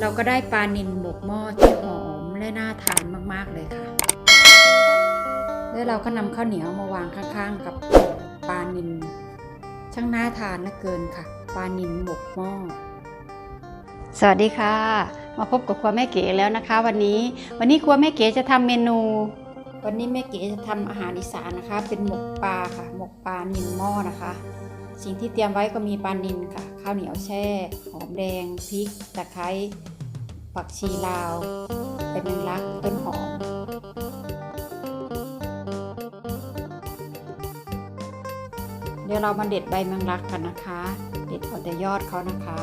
เราก็ได้ปลานิลหมกหม้อที่หอมและน่าทานมากๆเลยค่ะ แล้วเราก็นำข้าวเหนียวมาวางข้างๆ กับปลานิลช่างน่าทานเหลือเกินค่ะ ปลานิลหมกหม้อสวัสดีค่ะ มาพบกับครัวแม่เก๋แล้วนะคะ วันนี้วันนี้ครัวแม่เก๋จะทำเมนู วันนี้แม่เก๋จะทำอาหารอีสานนะคะ เป็นหมกปลาค่ะ หมกปลานิลหม้อนะคะ สิ่งที่เตรียมไว้ก็มีปลานิลค่ะ ข้าวเหนียวแช่ หอมแดง พริก ตะไคร้ ผักชีลาว เป็นแมงลัก ต้นหอม เดี๋ยวเรามาเด็ดใบมังลักกันนะคะ เด็ดออกแต่ยอดเขานะคะ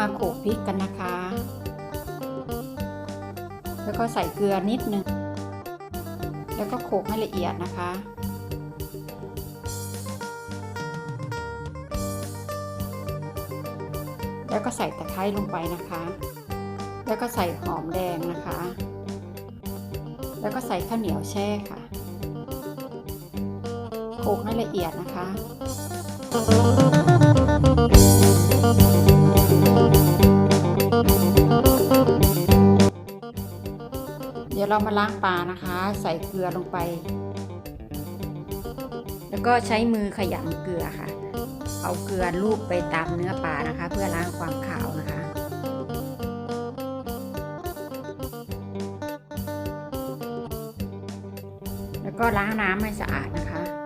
มาโขลกพริกกันนะคะ แล้วก็ใส่เกลือนิดนึง แล้วก็โขลกให้ละเอียดนะคะ แล้วก็ใส่ตะไคร้ลงไปนะคะ แล้วก็ใส่หอมแดงนะคะ แล้วก็ใส่ข้าวเหนียวแช่ค่ะโขลกให้ละเอียดนะคะ ดี๋ยวเรามาล้างปลานะคะ ใส่เกลือลงไป แล้วก็ใช้มือขยำเกลือค่ะ เอาเกลือลูบไปตามเนื้อปลานะคะ เพื่อล้างความขาวนะคะแล้วก็ล้างน้ำให้สะอาดนะคะ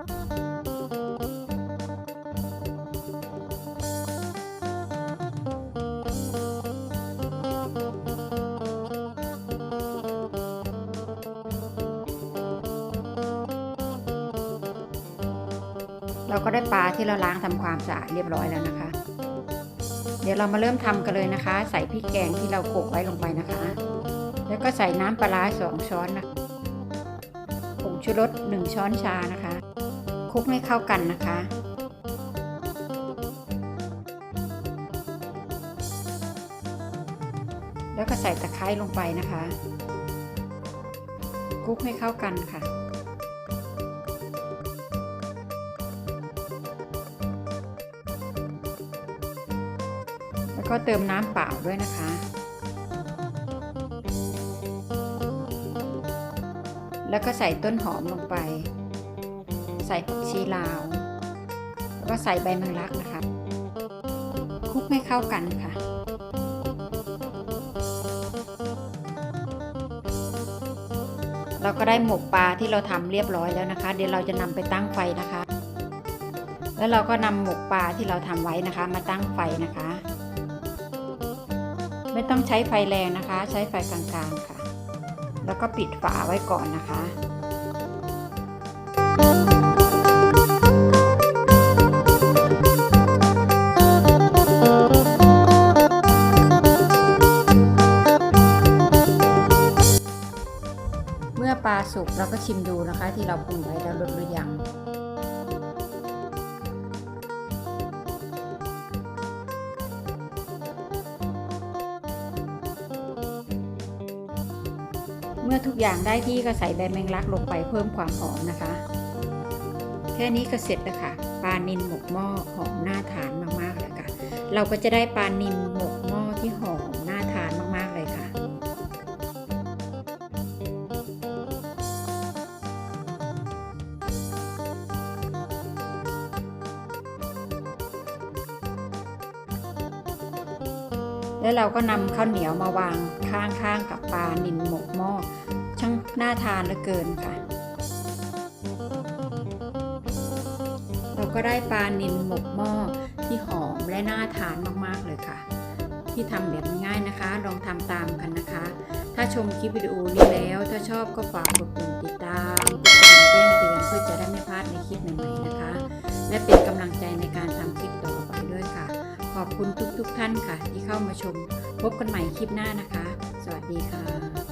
เราก็ได้ปลาที่เราล้างทำความสะอาดเรียบร้อยแล้วนะคะ เดี๋ยวเรามาเริ่มทำกันเลยนะคะ ใส่พริกแกงที่เราโขลกไว้ลงไปนะคะ แล้วก็ใส่น้ำปลาร้าสองช้อนนะผงชูรสหนึ่งช้อนชานะคะคลุกให้เข้ากันนะคะแล้วก็ใส่ตะไคร้ลงไปนะคะคลุกให้เข้ากันค่ะ แล้วก็เติมน้ำเปล่าด้วยนะคะ แล้วก็ใส่ต้นหอมลงไป ใส่ผักชีลาว แล้วก็ใส่ใบมงลักนะคะคลุกให้เข้ากันค่ะเราก็ได้หมกปลาที่เราทำเรียบร้อยแล้วนะคะ เดี๋ยวเราจะนำไปตั้งไฟนะคะ แล้วเราก็นำหมกปลาที่เราทำไว้นะคะ มาตั้งไฟนะคะ ไม่ต้องใช้ไฟแรงนะคะ ใช้ไฟกลางๆค่ะ แล้วก็ปิดฝาไว้ก่อนนะคะเมื่อปลาสุกเราก็ชิมดูนะคะ ที่เราปรุงไว้แล้วรสหรือยัง มื่อทุกอย่างได้ที่ก็ใส่ใบแมงลักลงไปเพิ่มความหอมนะคะ แค่นี้ก็เสร็จแล้วค่ะปลานิลหมกหม้อหอมน่าทานมากๆเลยค่ะ เราก็จะได้ปลานิลหมกหม้อที่หอมน่าทานมากๆเลยค่ะแล้วเราก็นำข้าวเหนียวมาวางข้างๆกับปลานิลหมกหม้อ่างน่าทานเหลือเกินค่ะ เราก็ได้ปลานิลหมกหม้อที่หอมและน่าทานมากๆเลยค่ะ ที่ทำแบบง่ายนะคะ ลองทำตามกันนะคะ ถ้าชมคลิปวิดีโอนี้แล้ว ถ้าชอบก็ฝากกดปุ่มติดตามกดกระดิ่งแจ้งเตือนเพื่อจะได้ไม่พลาดในคลิปใหม่ๆนะคะ และเป็นกำลังใจในการทำคลิปต่อไปด้วยค่ะ ขอบคุณทุกๆท่านค่ะ ที่เข้ามาชมพบกันใหม่คลิปหน้านะคะ สวัสดีค่ะ